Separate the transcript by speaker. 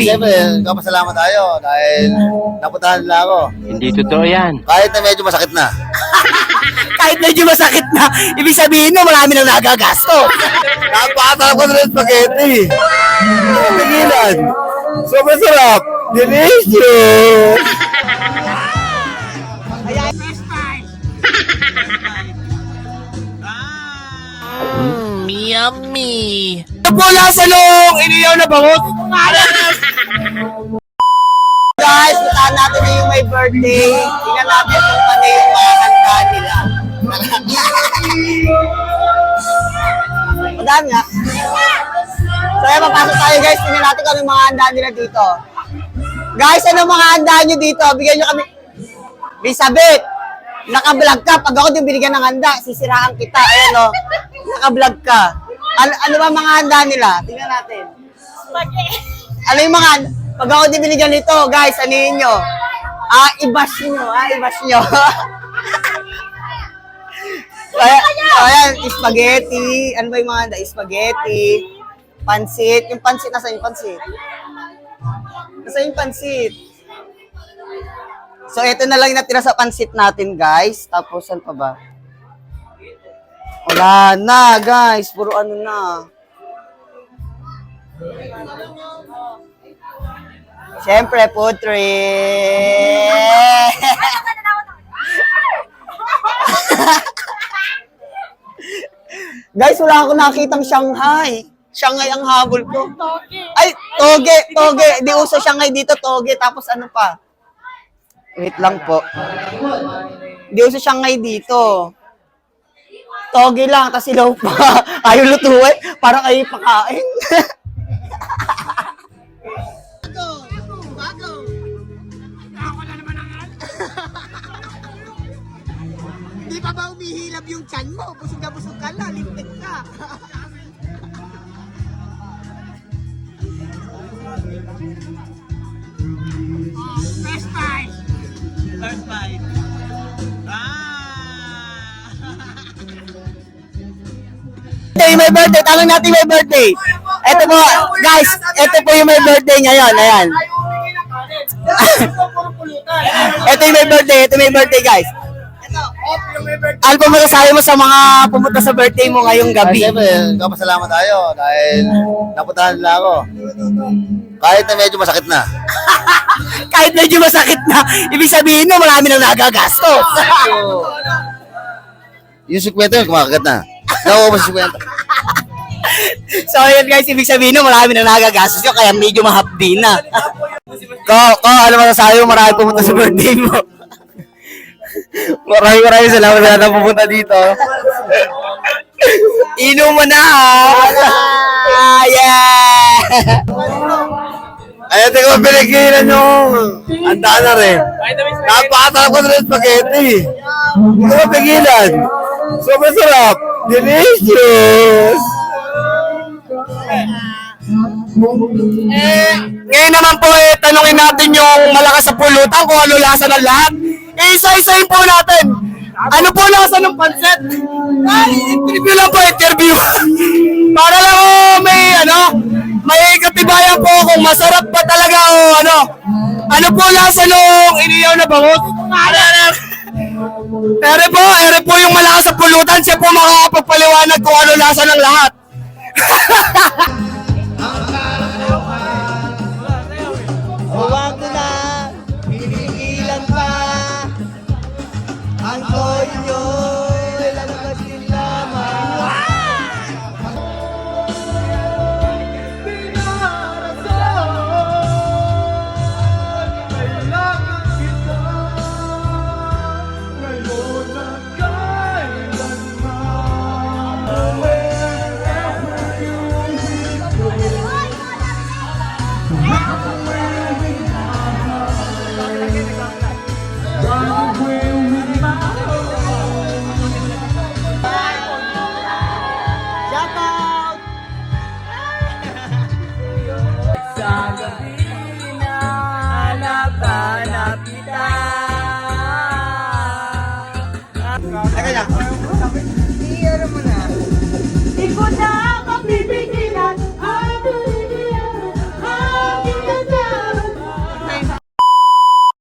Speaker 1: Siyempre, kapasalamat tayo dahil napuntahan nila ako.
Speaker 2: Hindi totoo yan.
Speaker 1: Kahit na medyo masakit na.
Speaker 3: Kahit medyo masakit na, ibig sabihin no, marami nang nagagasto.
Speaker 1: Napakatarap ko na ng spaghetti. Pigilan. Sobrang sarap. Delicious.
Speaker 2: Yummy!
Speaker 3: Ano po lasa nung iniyaw na bangot? Guys, birthday. Tingnan natin kung ano yung mga handa nila. Madami nga. So, ayan, papasok tayo guys. Tingnan natin kung ano mga handa nila dito. Guys, ano mga handa nyo dito? Bigyan nyo kami. Elizabeth, naka-vlog ka. Pag ako din binigyan ng handa, sisiraan kita. Ayan o. Naka-vlog ka. Ano, ano ba mga handa nila? Tingnan natin. Ano yung mga, pag ako din binigyan nito, guys, ano yun nyo? Ah, i-bash nyo, ah, i-bash nyo. Ayan, ayan, spaghetti. Ano ba yung mga handa? Spaghetti. Pansit. Yung pansit, nasa yung pansit? Nasa yung pansit? So, ito na lang yung natira sa pansit natin, guys. Tapos, saan pa ba? Wala na, guys. Puro ano na. Siyempre, putri. Guys, wala ako nakitang Shanghai. Shanghai ang habol ko. Ay, toge, toge. Di uso Shanghai dito, toge. Tapos ano pa? Wait lang po. Di uso Shanghai dito. Toge lang, tapos ilaw pa. Ayaw lutuin. Parang kayo pakain. ba umihilab yung chan mo? Busog na busog ka na, lipit ka. First bite! First bite. Ah! Ito yung may birthday. Tanong natin yung may birthday. Ito po, guys, ito po yung may birthday ngayon. Ayan. ito yung may birthday. Ito yung may birthday, guys. Ano pa masasabi mo sa mga pumunta sa birthday mo ngayong
Speaker 1: Ay,
Speaker 3: gabi?
Speaker 1: siyempre, kapasalamat tayo dahil napuntahan nila ako. Kahit na medyo masakit na.
Speaker 3: Kahit medyo masakit na, ibig sabihin mo marami nang nagagasto.
Speaker 1: Yung 50 yun, kumakagat na. Nakuha mo sa 50.
Speaker 3: so yun guys, ibig sabihin mo marami nang nagagastos ka kaya medyo mahapdi na.
Speaker 1: Ko, ko, ano masasabi mo? Marami pumunta sa birthday mo. Maraming maraming salamat sa lahat na pumunta dito.
Speaker 3: Inom mo na ah! Yeah!
Speaker 1: Ay, ito ko pinigilan yung handa na rin. Napakatarap ko na ng spaghetti. Hindi ko pigilan. Sobrang sarap. Delicious.
Speaker 3: Eh, ngayon naman po eh, tanungin natin yung malakas sa pulutan kung ano lasa ng lahat. Isa-isahin po natin. Ano po lasa ng pancet? Ay, interview lang po, interview. Para lang oh, may ano, may katibayan po kung masarap ba talaga o ano. Ano po lasa nung iniyaw na bangot? Ere po, ere po yung malakas pulutan, siya po makakapagpaliwanag kung ano lasa ng lahat. nhớ